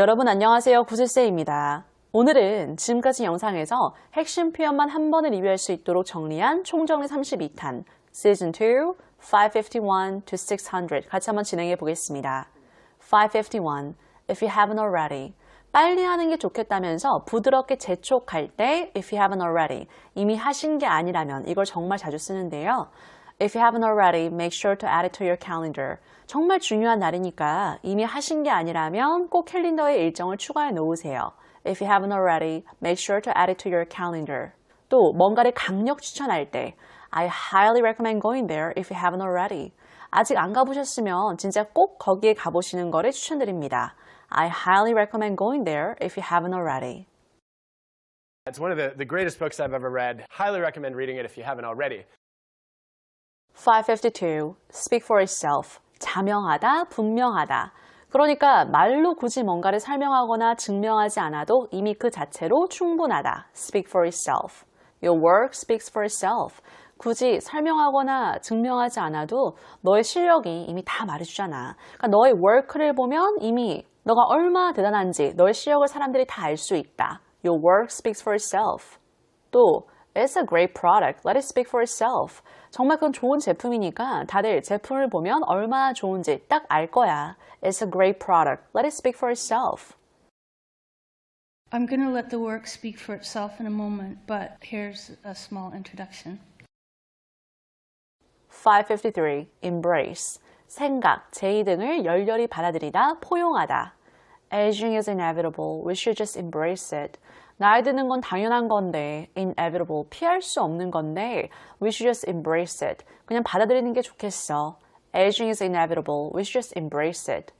여러분 안녕하세요. 구슬쌤입니다. 오늘은 지금까지 영상에서 핵심 표현만 한 번에 리뷰할 수 있도록 정리한 총정리 32탄 Season 2, 551 to 600 같이 한번 진행해 보겠습니다. 551. If you haven't already. 빨리 하는 게 좋겠다면서 부드럽게 재촉할 때 if you haven't already 이미 하신 게 아니라면 이걸 정말 자주 쓰는데요. If you haven't already, make sure to add it to your calendar. 정말 중요한 날이니까 이미 하신 게 아니라면 꼭 캘린더에 일정을 추가해 놓으세요. If you haven't already, make sure to add it to your calendar. 또 뭔가를 강력 추천할 때 I highly recommend going there if you haven't already. 아직 안 가보셨으면 진짜 꼭 거기에 가보시는 거를 추천드립니다. I highly recommend going there if you haven't already. It's one of the, the greatest books I've ever read. Highly recommend reading it if you haven't already. 552. Speak for itself. 자명하다, 분명하다. 그러니까 말로 굳이 뭔가를 설명하거나 증명하지 않아도 이미 그 자체로 충분하다. Speak for itself. Your work speaks for itself. 굳이 설명하거나 증명하지 않아도 너의 실력이 이미 다 말해주잖아. 그러니까 너의 work를 보면 이미 너가 얼마나 대단한지 너의 실력을 사람들이 다 알 수 있다. Your work speaks for itself. 또 It's a great product. Let it speak for itself. 정말 그건 좋은 제품이니까 다들 제품을 보면 얼마나 좋은지 딱 알 거야. It's a great product. Let it speak for itself. I'm going to let the work speak for itself in a moment, but here's a small introduction. 553. Embrace. 생각, 제의 등을 열렬히 받아들이다, 포용하다. Aging is inevitable. We should just embrace it. 나이 드는 건 당연한 건데, inevitable, 피할 수 없는 건데, we should just embrace it. 그냥 받아들이는 게 좋겠어. Aging is inevitable. We should just embrace it.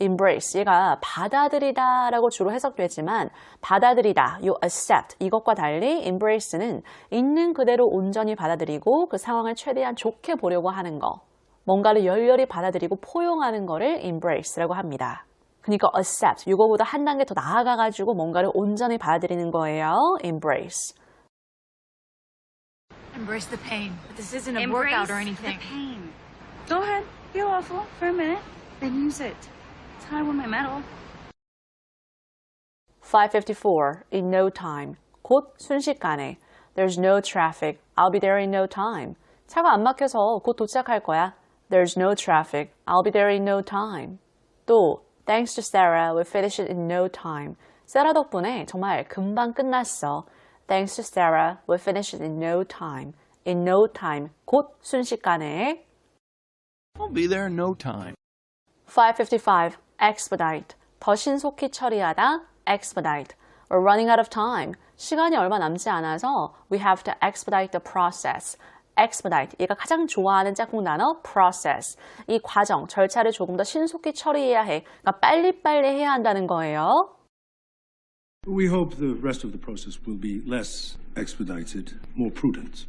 embrace, 얘가 받아들이다 라고 주로 해석되지만, 받아들이다, 요 accept, 이것과 달리 embrace는 있는 그대로 온전히 받아들이고 그 상황을 최대한 좋게 보려고 하는 거. 뭔가를 열렬히 받아들이고 포용하는 거를 embrace라고 합니다. 그러니까 accept, 이거보다 한 단계 더 나아가가지고 뭔가를 온전히 받아들이는 거예요. embrace. Embrace the pain. But this isn't a Embrace workout or the anything. pain. Go ahead, feel awful for a minute, then use it. It's how I won my medal. 554. In no time. 곧 순식간에. There's no traffic. I'll be there in no time. 차가 안 막혀서 곧 도착할 거야. There's no traffic. I'll be there in no time. 또 Thanks to Sarah, we finished it in no time. 세라 덕분에 정말 금방 끝났어. Thanks to Sarah, we finished it in no time. In no time. 곧 순식간에. I'll be there in no time. 555. Expedite. 더 신속히 처리하다. Expedite. We're running out of time. 시간이 얼마 남지 않아서 we have to expedite the process. Expedite. 얘가 가장 좋아하는 짝꿍 단어 process. 이 과정, 절차를 조금 더 신속히 처리해야 해. 그러니까 빨리빨리 해야 한다는 거예요. We hope the rest of the process will be less expedited, more prudent.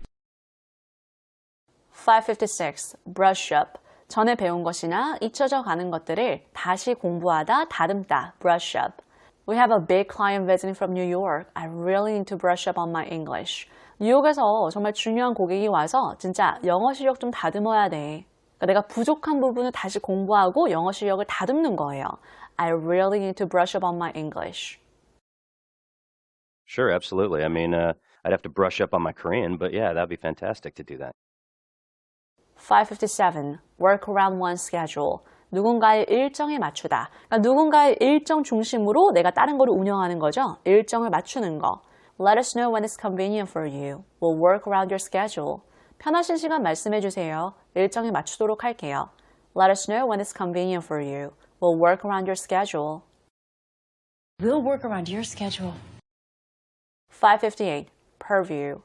556. brush up. 전에 배운 것이나 잊혀져 가는 것들을 다시 공부하다, 다듬다. brush up. We have a big client visiting from New York. I really need to brush up on my English. 뉴욕에서 정말 중요한 고객이 와서 진짜 영어 실력 좀 다듬어야 돼. 그러니까 내가 부족한 부분을 다시 공부하고 영어 실력을 다듬는 거예요. I really need to brush up on my English. Sure, absolutely. I mean, uh, I'd have to brush up on my Korean, but yeah, that'd be fantastic to do that. 557. Work around one's schedule. 누군가의 일정에 맞추다. 그러니까 누군가의 일정 중심으로 내가 다른 거를 운영하는 거죠. 일정을 맞추는 거. Let us know when it's convenient for you. We'll work around your schedule. 편하신 시간 말씀해 주세요. 일정에 맞추도록 할게요. Let us know when it's convenient for you. We'll work around your schedule. We'll work around your schedule. 558. Purview.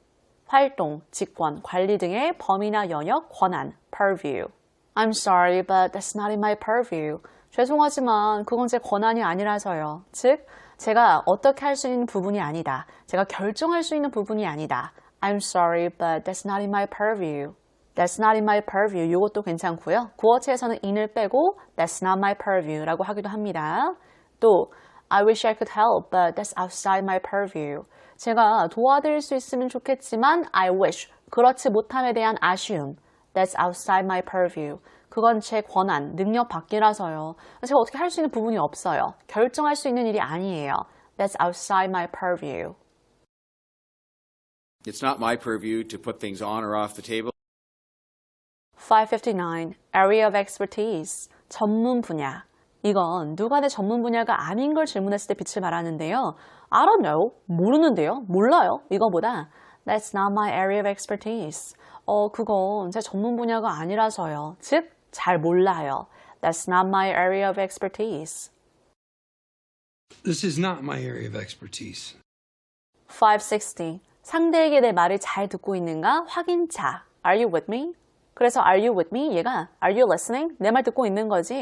활동, 직권, 관리 등의 범위나 영역, 권한. Purview. I'm sorry, but that's not in my purview. 죄송하지만 그건 제 권한이 아니라서요. 즉, 제가 어떻게 할 수 있는 부분이 아니다. 제가 결정할 수 있는 부분이 아니다. I'm sorry, but that's not in my purview. That's not in my purview. 이것도 괜찮고요. 구어체에서는 in을 빼고 That's not my purview라고 하기도 합니다. 또 I wish I could help, but that's outside my purview. 제가 도와드릴 수 있으면 좋겠지만 I wish. 그렇지 못함에 대한 아쉬움. That's outside my purview. 그건 제 권한, 능력 밖이라서요. 제가 어떻게 할 수 있는 부분이 없어요. 결정할 수 있는 일이 아니에요. That's outside my purview. It's not my purview to put things on or off the table. 559. Area of expertise. 전문 분야. 이건 누가 내 전문 분야가 아닌 걸 질문했을 때 빛을 발하는데요. I don't know. 모르는데요. 몰라요. 이거보다 That's not my area of expertise. 어, 그건 제 전문 분야가 아니라서요. 즉, 잘 몰라요. That's not my area of expertise. This is not my area of expertise. 560. 상대에게 내 말을 잘 듣고 있는가 확인차. Are you with me? 그래서 are you with me? 얘가 are you listening? 내 말 듣고 있는 거지.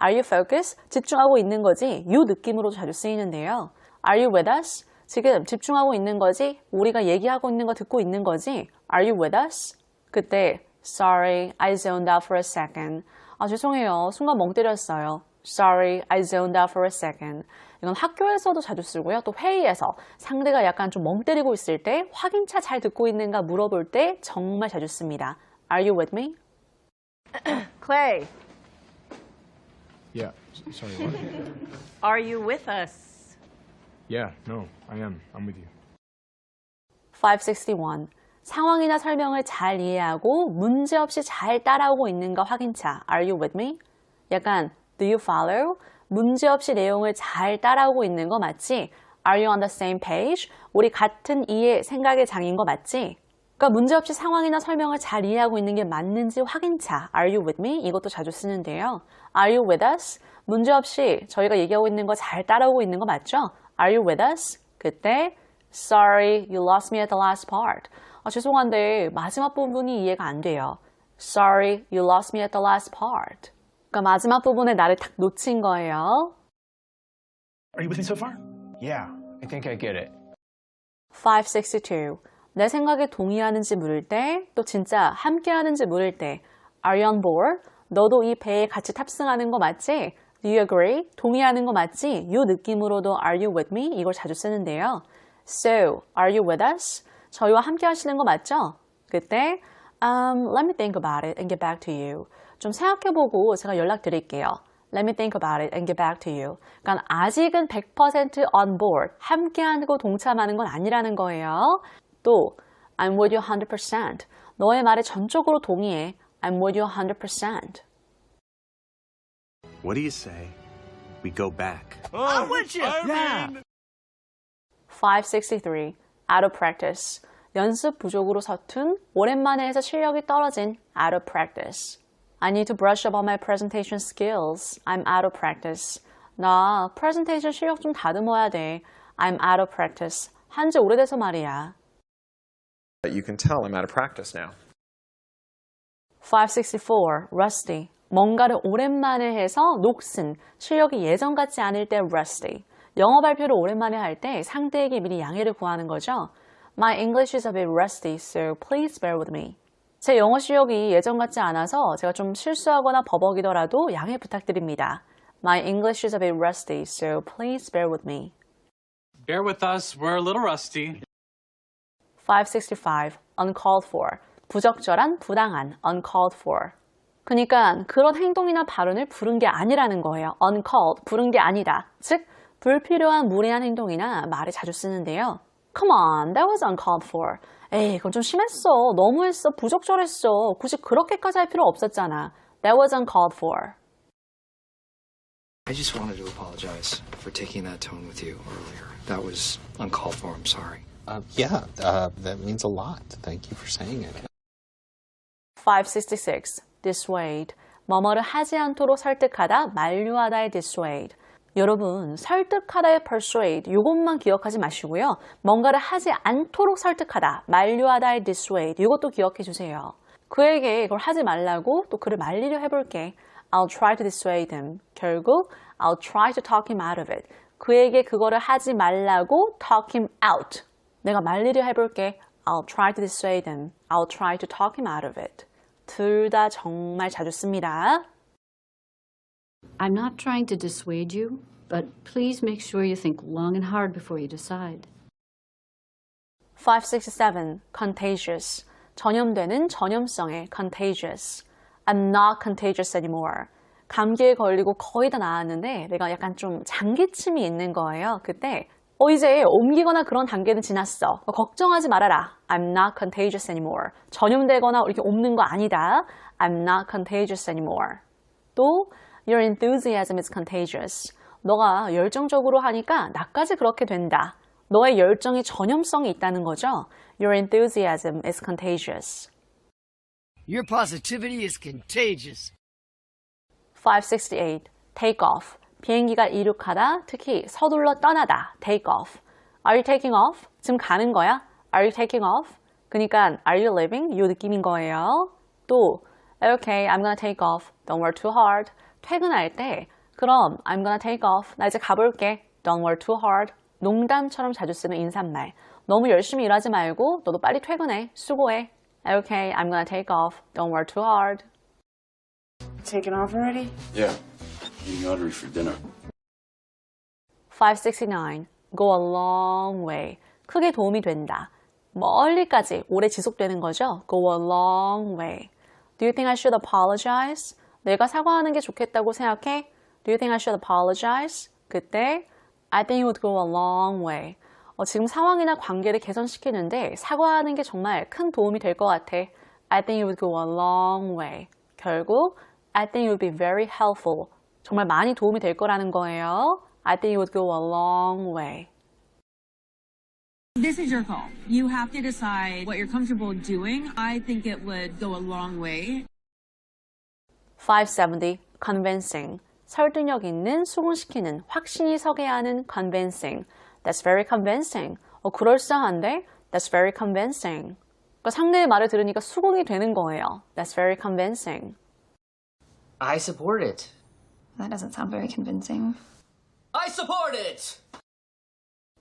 Are you focused? 집중하고 있는 거지. 이 느낌으로 자주 쓰이는데요. Are you with us? 지금 집중하고 있는 거지. 우리가 얘기하고 있는 거 듣고 있는 거지. Are you with us? 그때 sorry, I zoned out for a second. 아 죄송해요. 순간 멍 때렸어요. Sorry, I zoned out for a second. 이건 학교에서도 자주 쓰고요. 또 회의에서 상대가 약간 좀 멍 때리고 있을 때 확인차 잘 듣고 있는가 물어볼 때 정말 자주 씁니다. Are you with me? Clay, Yeah. Sorry, what? are you with us? yeah, no, I am. I'm with you. 561. 상황이나 설명을 잘 이해하고 문제없이 잘 따라오고 있는가 확인차. Are you with me? 약간 Do you follow? 문제없이 내용을 잘 따라오고 있는 거 맞지? Are you on the same page? 우리 같은 이해, 생각의 장인 거 맞지? 그러니까 문제없이 상황이나 설명을 잘 이해하고 있는 게 맞는지 확인차. Are you with me? 이것도 자주 쓰는데요. Are you with us? 문제없이 저희가 얘기하고 있는 거 잘 따라오고 있는 거 맞죠? Are you with us? 그때 Sorry, you lost me at the last part. 아, 죄송한데 마지막 부분이 이해가 안 돼요. Sorry, you lost me at the last part. 그러니까 마지막 부분에 나를 탁 놓친 거예요. Are you with me so far? Yeah, I think I get it. 562. 내 생각에 동의하는지 물을 때, 또 진짜 함께 하는지 물을 때, Are you on board? 너도 이 배에 같이 탑승하는 거 맞지? Do you agree? 동의하는 거 맞지? 이 느낌으로도 Are you with me? 이걸 자주 쓰는데요. So, are you with us? 저희와 함께 하시는 거 맞죠? 그때 um, let me think about it and get back to you. 좀 생각해보고 제가 연락드릴게요. Let me think about it and get back to you. 그러니까 아직은 100% on board, 함께하고 동참하는 건 아니라는 거예요. 또 I'm with you 100%. 너의 말에 전적으로 동의해. I'm with you 100%. What do you say? We go back. I'm with you. yeah. 563. Out of practice. 연습 부족으로 서툰, 오랜만에 해서 실력이 떨어진 out of practice. I need to brush up on my presentation skills. I'm out of practice. 나 프레젠테이션 실력 좀 다듬어야 돼. I'm out of practice. 한지 오래돼서 말이야. You can tell I'm out of practice now. 564. Rusty. 뭔가를 오랜만에 해서 녹슨, 실력이 예전 같지 않을 때 rusty. 영어 발표를 오랜만에 할 때 상대에게 미리 양해를 구하는 거죠. My English is a bit rusty, so please bear with me. 제 영어 실력이 예전 같지 않아서 제가 좀 실수하거나 버벅이더라도 양해 부탁드립니다. My English is a bit rusty, so please bear with me. Bear with us, we're a little rusty. 565. Uncalled for. 부적절한, 부당한, uncalled for. 그러니까 그런 행동이나 발언을 부른 게 아니라는 거예요. uncalled, 부른 게 아니다. 즉, 불필요한 무례한 행동이나 말을 자주 쓰는데요. Come on, that was uncalled for. 에이, 그건 좀 심했어. 너무했어. 부적절했어. 굳이 그렇게까지 할 필요 없었잖아. That was uncalled for. I just wanted to apologize for taking that tone with you earlier. That was uncalled for. I'm sorry. Uh, yeah, uh, that means a lot. Thank you for saying it. 566. Dissuade. 뭐뭐를 하지 않도록 설득하다, 만류하다의 dissuade. 여러분, 설득하다의 persuade, 이것만 기억하지 마시고요. 뭔가를 하지 않도록 설득하다, 만류하다의 dissuade, 이것도 기억해 주세요. 그에게 이걸 하지 말라고 또 그를 말리려 해볼게. I'll try to dissuade him. 결국, I'll try to talk him out of it. 그에게 그거를 하지 말라고 talk him out. 내가 말리려 해볼게. I'll try to dissuade him. I'll try to talk him out of it. 둘 다 정말 자주 씁니다. I'm not trying to dissuade you, but please make sure you think long and hard before you decide. 567. Contagious. 전염되는 전염성의 contagious. I'm not contagious anymore. 감기에 걸리고 거의 다 나았는데 내가 약간 좀 장기침이 있는 거예요. 그때 어 이제 옮기거나 그런 단계는 지났어. 어, 걱정하지 말아라. I'm not contagious anymore. 전염되거나 이렇게 옮는 거 아니다. I'm not contagious anymore. 또 Your enthusiasm is contagious. 너가 열정적으로 하니까 나까지 그렇게 된다. 너의 열정이 전염성이 있다는 거죠. Your enthusiasm is contagious. Your positivity is contagious. 568. Take off. 비행기가 이륙하다, 특히 서둘러 떠나다. Take off. Are you taking off? 지금 가는 거야? Are you taking off? 그러니까 Are you leaving? 이 느낌인 거예요. 또 Okay, I'm gonna take off. Don't work too hard. 퇴근할 때 그럼 I'm gonna take off. 나 이제 가볼게. Don't work too hard. 농담처럼 자주 쓰는 인사말. 너무 열심히 일하지 말고 너도 빨리 퇴근해. 수고해. Okay, I'm gonna take off. Don't work too hard. Taking off already? Yeah. Eating artery for dinner. 569. Go a long way. 크게 도움이 된다. 멀리까지 오래 지속되는 거죠. Go a long way. Do you think I should apologize? 내가 사과하는 게 좋겠다고 생각해? Do you think I should apologize? 그때 I think it would go a long way. 어, 지금 상황이나 관계를 개선시키는데 사과하는 게 정말 큰 도움이 될 것 같아. I think it would go a long way. 결국 I think it would be very helpful. 정말 많이 도움이 될 거라는 거예요. I think it would go a long way. This is your call. You have to decide what you're comfortable doing. I think it would go a long way. 570. Convincing. 설득력 있는, 수긍시키는, 확신이 서게 하는 convincing. That's very convincing. 어, 그럴싸한데? That's very convincing. 그러니까 상대의 말을 들으니까 수긍이 되는 거예요. That's very convincing. I support it. That doesn't sound very convincing. I support it!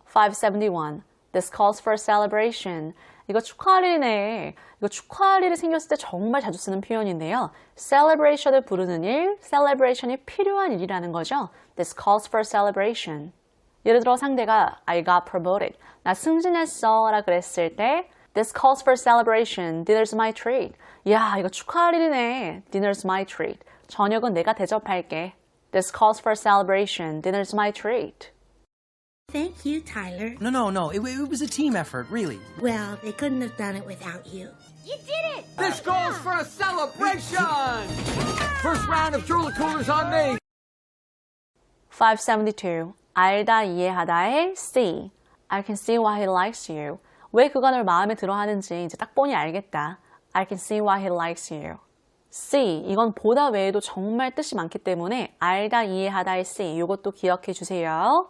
571. This calls for a celebration. 이거 축하할 일이네. 이거 축하할 일이 생겼을 때 정말 자주 쓰는 표현인데요. celebration을 부르는 일, celebration이 필요한 일이라는 거죠. This calls for celebration. 예를 들어 상대가 I got promoted. 나 승진했어. 라 그랬을 때 This calls for celebration. Dinner's my treat. 야, 이거 축하할 일이네. Dinner's my treat. 저녁은 내가 대접할게. This calls for celebration. Dinner's my treat. Thank you, Tyler. No, no, no. It, it was a team effort, really. Well, they couldn't have done it without you. You did it! This calls for a celebration! First round of Jula Coolers on me! 572. 알다 이해하다의 see. I can see why he likes you. 왜 그가 널 마음에 들어 하는지 이제 딱 보니 알겠다. I can see why he likes you. see. 이건 보다 외에도 정말 뜻이 많기 때문에 알다 이해하다의 see. 이것도 기억해 주세요.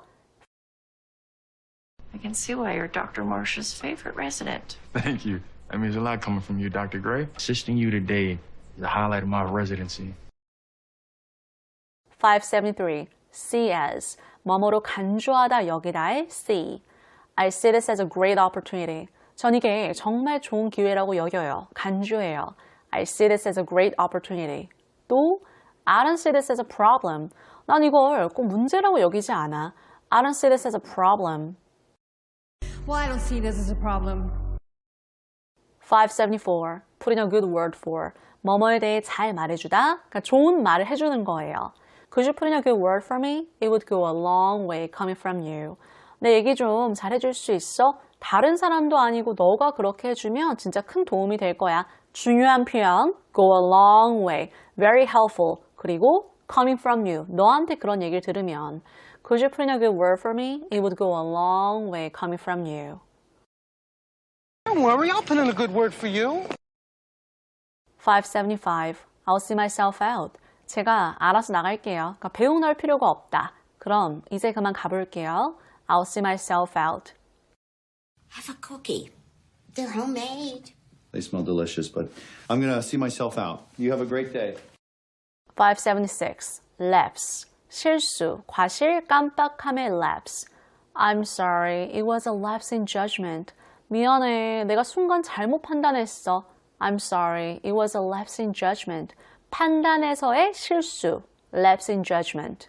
I can see why you're Dr. Marsh's favorite resident. Thank you. That means a lot coming from you, Dr. Gray. Assisting you today is the highlight of my residency. 573. see as. 뭐뭐로 간주하다 여기다의 see. I see this as a great opportunity. 전 이게 정말 좋은 기회라고 여겨요. 간주해요. I see this as a great opportunity. 또 I don't see this as a problem. 난 이걸 꼭 문제라고 여기지 않아. I don't see this as a problem. Well, I don't see this as a problem. 574. Put in a good word for. 뭐뭐에 대해 잘 말해주다. 그러니까 좋은 말을 해주는 거예요. Could you put in a good word for me? It would go a long way coming from you. 내 얘기 좀 잘해줄 수 있어? 다른 사람도 아니고 너가 그렇게 해주면 진짜 큰 도움이 될 거야. 중요한 표현. Go a long way. Very helpful. 그리고 coming from you. 너한테 그런 얘기를 들으면 Could you put in a good word for me? It would go a long way coming from you. Don't worry, I'll put in a good word for you. 575. I'll see myself out. 제가 알아서 나갈게요. 그러니까 배웅 넣을 필요가 없다. 그럼 이제 그만 가볼게요. I'll see myself out. Have a cookie. They're homemade. They smell delicious, but I'm gonna see myself out. You have a great day. 576. Lapse. 실수, 과실, 깜빡함의 lapse. I'm sorry. It was a lapse in judgment. 미안해. 내가 순간 잘못 판단했어. I'm sorry. It was a lapse in judgment. 판단에서의 실수. lapse in judgment.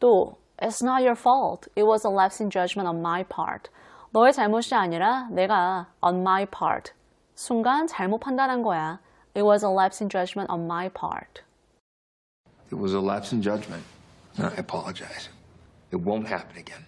또 It's not your fault. It was a lapse in judgment on my part. 너의 잘못이 아니라 내가 on my part. 순간 잘못 판단한 거야. It was a lapse in judgment on my part. It was a lapse in judgment. I apologize. It won't happen again.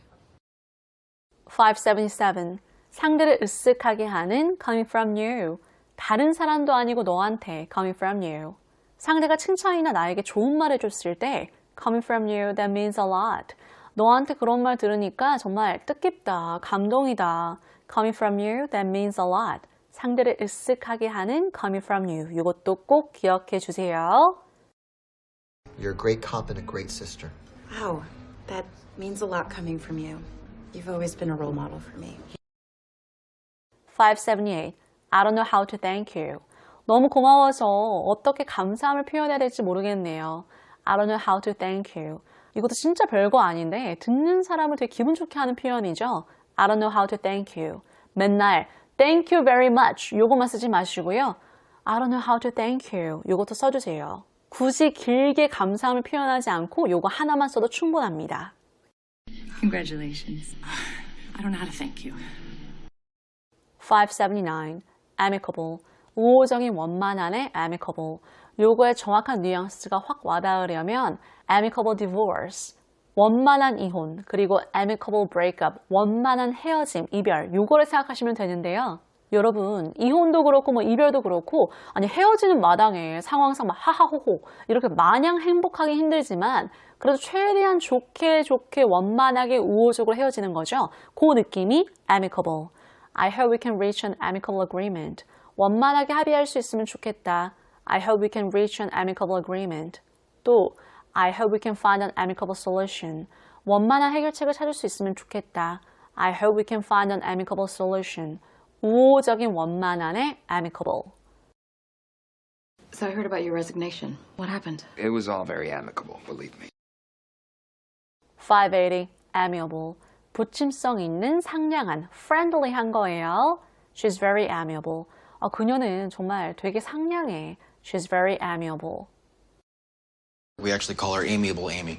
577. 상대를 으쓱하게 하는 coming from you. 다른 사람도 아니고 너한테 coming from you. 상대가 칭찬이나 나에게 좋은 말 해줬을 때 coming from you that means a lot. 너한테 그런 말 들으니까 정말 뜻깊다, 감동이다. coming from you that means a lot. 상대를 으쓱하게 하는 coming from you. 이것도 꼭 기억해 주세요. You're a great cop and a great sister. Wow, that means a lot coming from you. You've always been a role model for me. 578. I don't know how to thank you. 너무 고마워서 어떻게 감사함을 표현해야 될지 모르겠네요. I don't know how to thank you. 이것도 진짜 별거 아닌데 듣는 사람을 되게 기분 좋게 하는 표현이죠. I don't know how to thank you. 맨날 thank you very much 요거만 쓰지 마시고요. I don't know how to thank you. 요것도 써주세요. 굳이 길게 감사함을 표현하지 않고 요거 하나만 써도 충분합니다. Congratulations. I don't know how to thank you. 579. amicable. 우호적인 원만함의 amicable. 요거의 정확한 뉘앙스가 확 와닿으려면 amicable divorce. 원만한 이혼, 그리고 amicable breakup, 원만한 헤어짐, 이별, 요거를 생각하시면 되는데요. 여러분, 이혼도 그렇고, 뭐, 이별도 그렇고, 아니, 헤어지는 마당에 상황상 막 하하호호, 이렇게 마냥 행복하기 힘들지만, 그래도 최대한 좋게 좋게 원만하게 우호적으로 헤어지는 거죠. 그 느낌이 amicable. I hope we can reach an amicable agreement. 원만하게 합의할 수 있으면 좋겠다. I hope we can reach an amicable agreement. 또, I hope we can find an amicable solution. 원만한 해결책을 찾을 수 있으면 좋겠다. I hope we can find an amicable solution. 우호적인 원만함의 amicable. So I heard about your resignation. What happened? It was all very amicable, believe me. 580. amiable. 부침성 있는 상냥한, friendly한 거예요. She's very amiable. 어, 그녀는 정말 되게 상냥해. She's very amiable. We actually call her amiable Amy.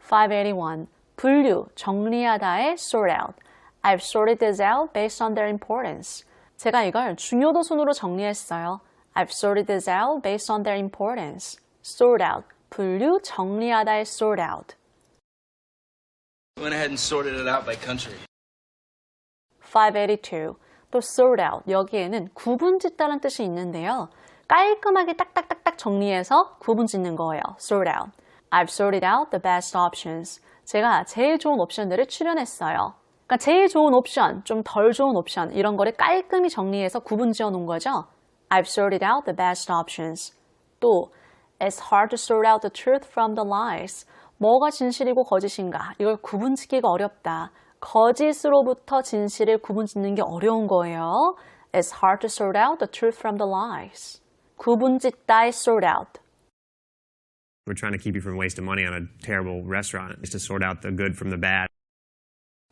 581. 분류, 정리하다의 sort out. I've sorted this out based on their importance. 제가 이걸 중요도 순으로 정리했어요. I've sorted this out based on their importance. sort out, 분류, 정리하다의 sort out. Went ahead and sorted it out by country. 582. 또 sort out. 여기에는 구분 짓다는 뜻이 있는데요. 깔끔하게 딱딱딱딱 정리해서 구분 짓는 거예요. sort out. I've sorted out the best options. 제가 제일 좋은 옵션들을 추려냈어요. 그러니까 제일 좋은 옵션, 좀 덜 좋은 옵션 이런 거를 깔끔히 정리해서 구분 지어 놓은 거죠. I've sorted out the best options. 또 It's hard to sort out the truth from the lies. 뭐가 진실이고 거짓인가 이걸 구분 짓기가 어렵다. 거짓으로부터 진실을 구분 짓는 게 어려운 거예요. It's hard to sort out the truth from the lies. 구분 짓다의 sort out. We're trying to keep you from wasting money on a terrible restaurant. Is to sort out the good from the bad.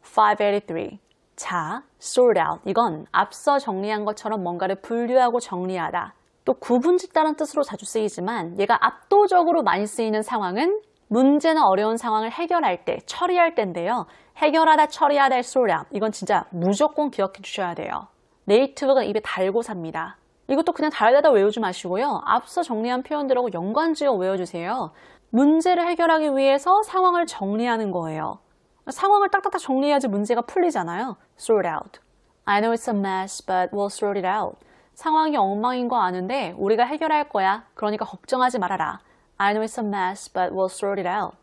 583. 자, sort out. 이건 앞서 정리한 것처럼 뭔가를 분류하고 정리하다. 또 구분 짓다는 뜻으로 자주 쓰이지만 얘가 압도적으로 많이 쓰이는 상황은 문제나 어려운 상황을 해결할 때, 처리할 때인데요. 해결하다, 처리하다의 sort out. 이건 진짜 무조건 기억해 주셔야 돼요. 네이티브가 입에 달고 삽니다. 이것도 그냥 달달달 외우지 마시고요. 앞서 정리한 표현들하고 연관지어 외워주세요. 문제를 해결하기 위해서 상황을 정리하는 거예요. 상황을 딱딱딱 정리해야지 문제가 풀리잖아요. sort out. I know it's a mess, but we'll sort it out. 상황이 엉망인 거 아는데 우리가 해결할 거야. 그러니까 걱정하지 말아라. I know it's a mess, but we'll sort it out.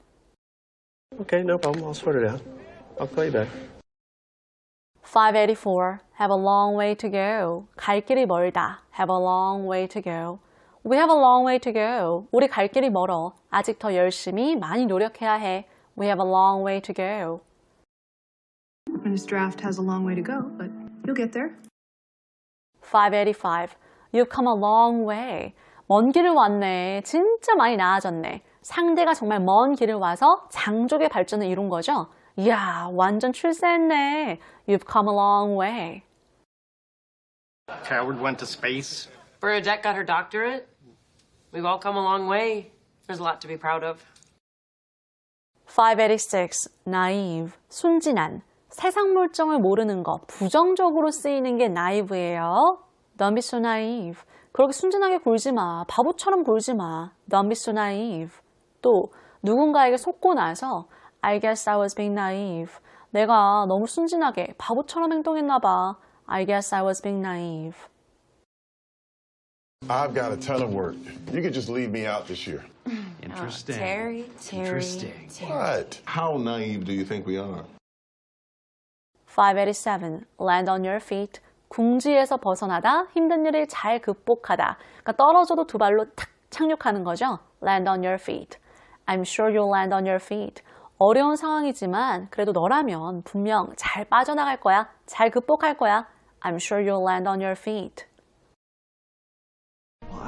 Okay, no problem. I'll sort it out. I'll call you back. 584. Have a long way to go. 갈 길이 멀다. Have a long way to go. We have a long way to go. 우리 갈 길이 멀어. 아직 더 열심히 많이 노력해야 해. We have a long way to go. This draft has a long way to go, but you'll get there. 585. You've come a long way. 먼 길을 왔네. 진짜 많이 나아졌네. 상대가 정말 먼 길을 와서 장족의 발전을 이룬 거죠. 이야, 완전 출세했네. You've come a long way. Howard went to space. Bernadette got her doctorate. We've all come a long way. There's a lot to be proud of. 586. naive. 순진한. 세상 물정을 모르는 것, 부정적으로 쓰이는 게 naive예요. Don't be so naive. 그렇게 순진하게 굴지 마. 바보처럼 굴지 마. Don't be so naive. 또 누군가에게 속고 나서 I guess I was being naive. 내가 너무 순진하게 바보처럼 행동했나 봐. I guess I was being naive. I've got a ton of work. You could just leave me out this year. Interesting. Terry, Terry, Terry. What? How naive do you think we are? 587. Land on your feet. 궁지에서 벗어나다, 힘든 일을 잘 극복하다. 그러니까 떨어져도 두 발로 탁 착륙하는 거죠. Land on your feet. I'm sure you'll land on your feet. 어려운 상황이지만 그래도 너라면 분명 잘 빠져나갈 거야. 잘 극복할 거야. I'm sure you'll land on your feet.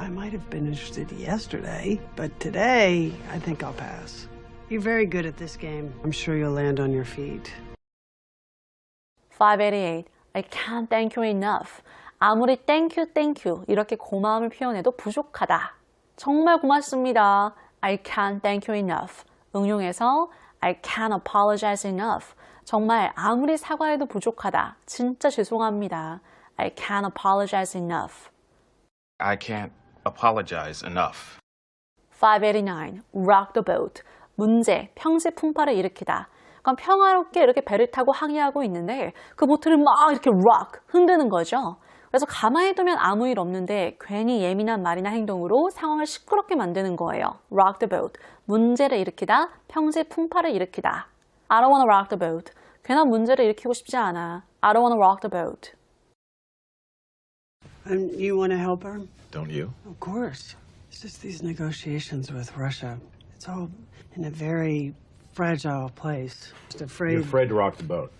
Well, I might have been interested yesterday, but today I think I'll pass. You're very good at this game. I'm sure you'll land on your feet. 588. I can't thank you enough. 아무리 thank you, thank you 이렇게 고마움을 표현해도 부족하다. 정말 고맙습니다. I can't thank you enough. 응용해서 I can't apologize enough. 정말 아무리 사과해도 부족하다. 진짜 죄송합니다. I can't apologize enough. I can't apologize enough. 589. Rock the boat. 문제, 평지 풍파를 일으키다. 그럼 평화롭게 이렇게 배를 타고 항해하고 있는데 그 보트를 막 이렇게 rock, 흔드는 거죠. 그래서 가만히 두면 아무 일 없는데 괜히 예민한 말이나 행동으로 상황을 시끄럽게 만드는 거예요. rock the boat. 문제를 일으키다, 평지 풍파를 일으키다. I don't wanna rock the boat. 괜한 문제를 일으키고 싶지 않아. I don't wanna rock the boat. And you want to help her? Don't you? Of course. It's just these negotiations with Russia. It's all in a very fragile place. Just afraid. You're afraid to rock the boat.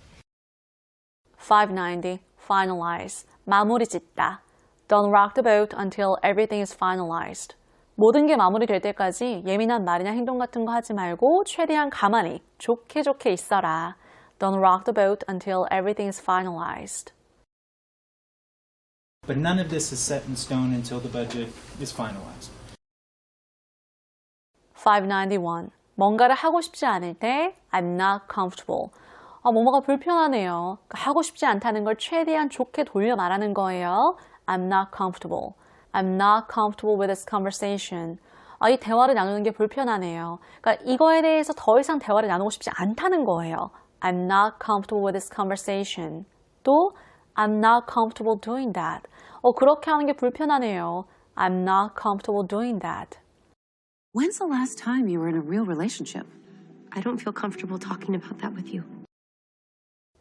590. Finalize. 마무리 짓다. Don't rock the boat until everything is finalized. 모든 게 마무리될 때까지 예민한 말이나 행동 같은 거 하지 말고 최대한 가만히 좋게 좋게 있어라. Don't rock the boat until everything is finalized. But none of this is set in stone until the budget is finalized. 591. 뭔가를 하고 싶지 않을 때 I'm not comfortable. 아, 뭐뭐가 불편하네요. 그러니까 하고 싶지 않다는 걸 최대한 좋게 돌려 말하는 거예요. I'm not comfortable. I'm not comfortable with this conversation. 아, 이 대화를 나누는 게 불편하네요. 그러니까 이거에 대해서 더 이상 대화를 나누고 싶지 않다는 거예요. I'm not comfortable with this conversation. 또 I'm not comfortable doing that. 어, 그렇게 하는 게 불편하네요. I'm not comfortable doing that. When's the last time you were in a real relationship? I don't feel comfortable talking about that with you.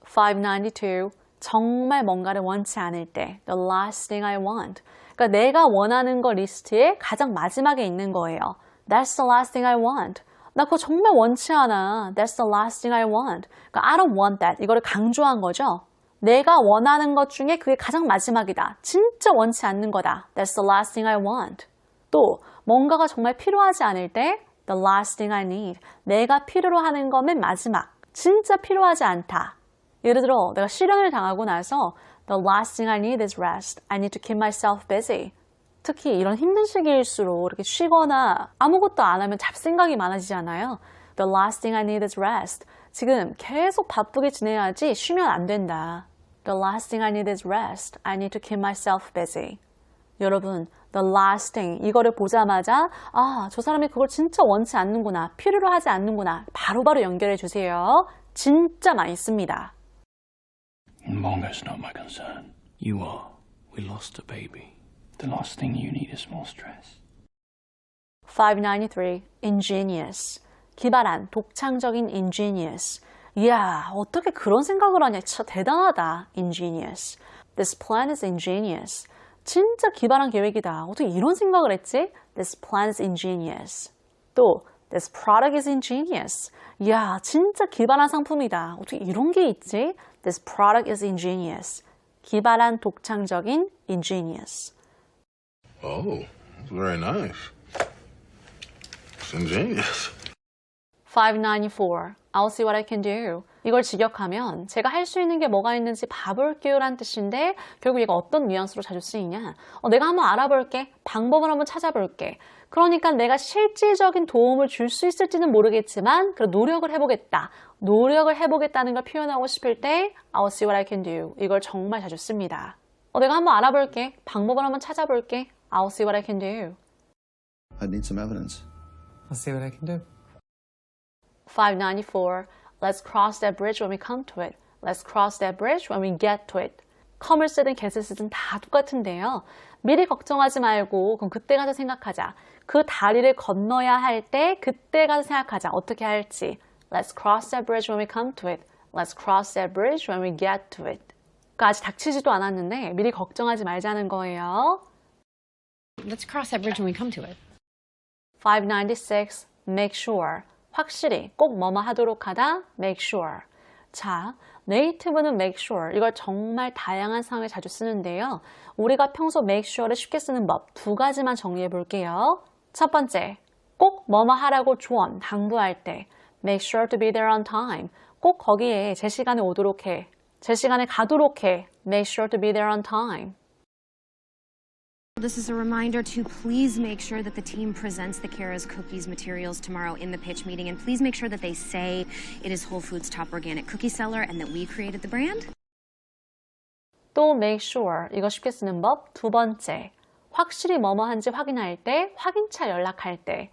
592. 정말 뭔가를 원치 않을 때 the last thing I want. 그러니까 내가 원하는 거 리스트에 가장 마지막에 있는 거예요. That's the last thing I want. 나 그거 정말 원치 않아. That's the last thing I want. 그러니까 I don't want that. 이거를 강조한 거죠. 내가 원하는 것 중에 그게 가장 마지막이다. 진짜 원치 않는 거다. That's the last thing I want. 또 뭔가가 정말 필요하지 않을 때 the last thing I need. 내가 필요로 하는 거면 마지막. 진짜 필요하지 않다. 예를 들어 내가 실현을 당하고 나서 the last thing I need is rest. I need to keep myself busy. 특히 이런 힘든 시기일수록 이렇게 쉬거나 아무것도 안 하면 잡생각이 많아지잖아요. The last thing I need is rest. 지금 계속 바쁘게 지내야지 쉬면 안 된다. The last thing I need is rest. I need to keep myself busy. 여러분, the last thing 이거를 보자마자 아, 저 사람이 그걸 진짜 원치 않는구나. 필요로 하지 않는구나. 바로 바로 연결해 주세요. 진짜 많이 씁니다. Mongo's not my concern. You are. We lost a baby. The last thing you need is more stress. 593. ingenious. 기발한, 독창적인 ingenious. 이야, 어떻게 그런 생각을 하냐. 진짜 대단하다. ingenious. This plan is ingenious. 진짜 기발한 계획이다. 어떻게 이런 생각을 했지? This plan is ingenious. 또 This product is ingenious. 이야, 진짜 기발한 상품이다. 어떻게 이런 게 있지? This product is ingenious. 기발한, 독창적인 ingenious. Oh, very nice. It's ingenious. 594. I'll see what I can do. 이걸 직역하면 제가 할 수 있는 게 뭐가 있는지 봐볼게요 라는 뜻인데 결국 얘가 어떤 뉘앙스로 자주 쓰이냐 어, 내가 한번 알아볼게 방법을 한번 찾아볼게 그러니까 내가 실질적인 도움을 줄 수 있을지는 모르겠지만 그래 노력을 해보겠다 노력을 해보겠다는 걸 표현하고 싶을 때 I'll see what I can do 이걸 정말 자주 씁니다 어, 내가 한번 알아볼게 방법을 한번 찾아볼게 I'll see what I can do. I need some evidence. I'll see what I can do. 594. Let's cross that bridge when we come to it. Let's cross that bridge when we get to it. come을 쓰든 get을 쓰든 다 똑같은데요. 미리 걱정하지 말고 그럼 그때 가서 생각하자. 그 다리를 건너야 할 때 그때 가서 생각하자. 어떻게 할지. Let's cross that bridge when we come to it. Let's cross that bridge when we get to it. 그러니까 아직 닥치지도 않았는데 미리 걱정하지 말자는 거예요. Let's cross that bridge when we come to it. 596. Make sure. 확실히 꼭 뭐뭐 하도록 하다. Make sure. 자, 네이티브는 make sure. 이걸 정말 다양한 상황에 자주 쓰는데요. 우리가 평소 make sure를 쉽게 쓰는 법 두 가지만 정리해 볼게요. 첫 번째, 꼭 뭐뭐 하라고 조언, 당부할 때 make sure to be there on time. 꼭 거기에 제 시간에 오도록 해. 제 시간에 가도록 해. make sure to be there on time. This is a reminder to please make sure that the team presents the Kara's Cookies materials tomorrow in the pitch meeting, and please make sure that they say it is Whole Foods top organic cookie seller and that we created the brand. 또 make sure 이거 쉽게 쓰는 법 두 번째 확실히 뭐뭐 한지 확인할 때 확인차 연락할 때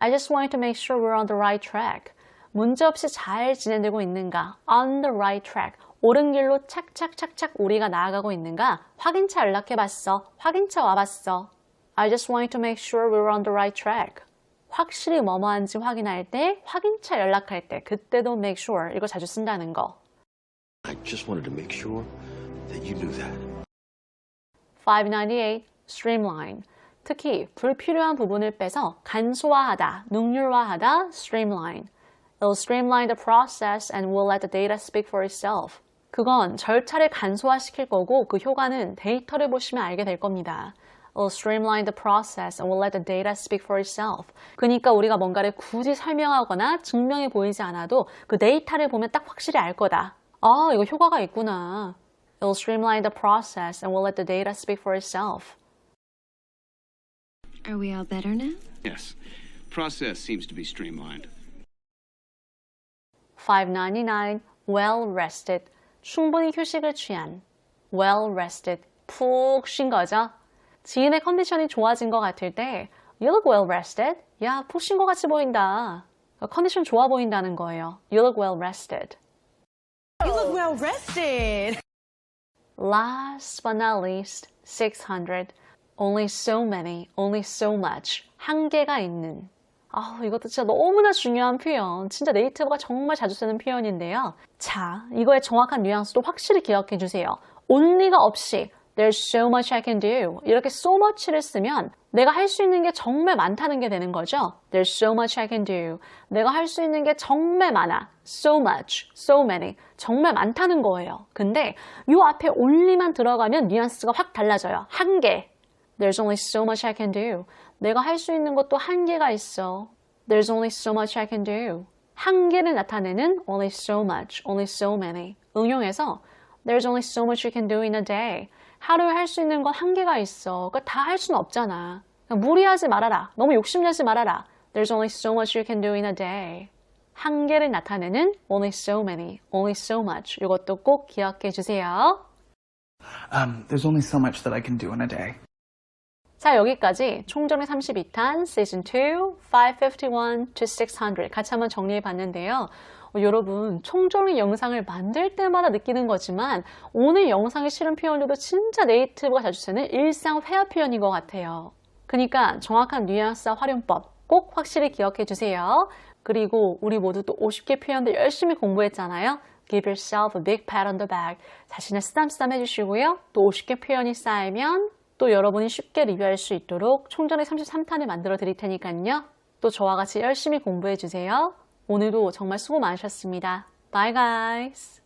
I just wanted to make sure we're on the right track 문제없이 잘 진행되고 있는가 on the right track 옳은 길로 착착착착 우리가 나아가고 있는가 확인차 연락해봤어 확인차 와봤어 I just wanted to make sure we were on the right track 확실히 뭐뭐 한지 확인할 때 확인차 연락할 때 그때도 make sure 이거 자주 쓴다는 거 I just wanted to make sure that you knew that. 598. Streamline. 특히 불필요한 부분을 빼서 간소화하다, 능률화하다, streamline. It'll streamline the process and will let the data speak for itself. 그건 절차를 간소화시킬 거고 그 효과는 데이터를 보시면 알게 될 겁니다. It'll streamline the process and will let the data speak for itself. 그러니까 우리가 뭔가를 굳이 설명하거나 증명해 보이지 않아도 그 데이터를 보면 딱 확실히 알 거다. 아, 이거 효과가 있구나. It'll streamline the process and will let the data speak for itself. Are we all better now? Yes. Process seems to be streamlined. 599. Well rested. 충분히 휴식을 취한. Well rested. 푹 쉰 거죠. 지인의 컨디션이 좋아진 것 같을 때 You look well rested. 야, 푹 쉰 것 같이 보인다. 컨디션 좋아 보인다는 거예요. You look well rested. You look well rested. Last but not least, 600. Only so many, only so much. 한계가 있는. 아, 이것도 진짜 너무나 중요한 표현. 진짜 네이티브가 정말 자주 쓰는 표현인데요. 자, 이거의 정확한 뉘앙스도 확실히 기억해 주세요. only가 없이 There's so much I can do. 이렇게 so much를 쓰면 내가 할 수 있는 게 정말 많다는 게 되는 거죠. There's so much I can do. 내가 할 수 있는 게 정말 많아. So much, so many. 정말 많다는 거예요. 근데 이 앞에 only만 들어가면 뉘앙스가 확 달라져요. 한계. There's only so much I can do. 내가 할 수 있는 것도 한계가 있어. There's only so much I can do. 한계를 나타내는 only so much, only so many. 응용해서 There's only so much you can do in a day. 하루에 할 수 있는 건 한계가 있어. 그러니까 다 할 수는 없잖아. 그러니까 무리하지 말아라. 너무 욕심내지 말아라. There's only so much you can do in a day. 한계를 나타내는 only so many, only so much. 이것도 꼭 기억해 주세요. Um, there's only so much that I can do in a day. 자, 여기까지 총정리 32탄 시즌 2, 551 to 600 같이 한번 정리해 봤는데요. 어, 여러분, 총정리 영상을 만들 때마다 느끼는 거지만 오늘 영상에 실은 표현들도 진짜 네이티브가 자주 쓰는 일상 회화 표현인 것 같아요. 그러니까 정확한 뉘앙스와 활용법 꼭 확실히 기억해 주세요. 그리고 우리 모두 또 50개 표현들 열심히 공부했잖아요. Give yourself a big pat on the back. 자신을 쓰담쓰담 해주시고요. 또 50개 표현이 쌓이면 또 여러분이 쉽게 리뷰할 수 있도록 총전의 33탄을 만들어 드릴 테니까요. 또 저와 같이 열심히 공부해 주세요. 오늘도 정말 수고 많으셨습니다. Bye guys!